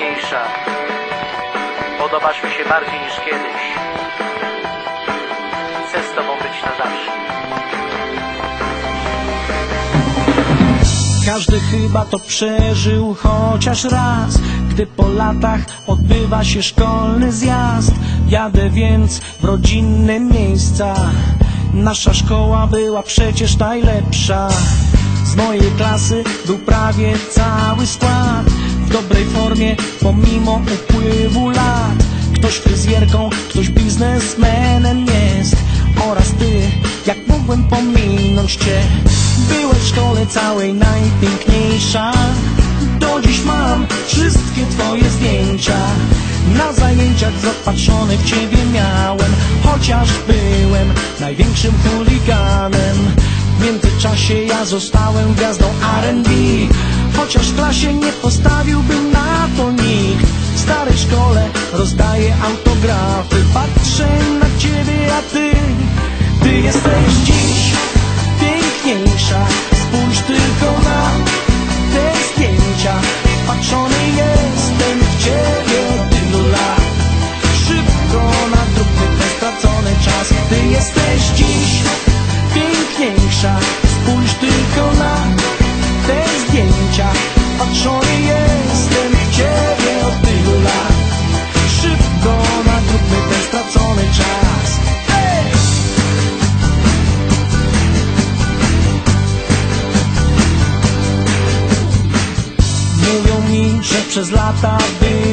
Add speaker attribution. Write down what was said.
Speaker 1: piękniejsza. Podobasz mi się bardziej niż kiedyś. Chcę z tobą być na zawsze.
Speaker 2: Każdy chyba to przeżył chociaż raz Gdy po latach odbywa się szkolny zjazd Jadę więc w rodzinne miejsca Nasza szkoła była przecież najlepsza Z mojej klasy był prawie cały skład W dobrej formie pomimo upływu lat. Ktoś fryzjerką, ktoś biznesmenem jest. Oraz ty, jak mogłem pominąć cię? Byłeś w szkole całej najpiękniejsza. Do dziś mam wszystkie twoje zdjęcia. Na zajęciach zapatrzony w ciebie miałem. Chociaż byłem największym chuliganem. W międzyczasie ja zostałem gwiazdą R&B Chociaż w klasie nie postawiłbym na to nikt. W starej szkole rozdaję autografy. Patrzę na ciebie, a ty Ty jesteś przez lata było.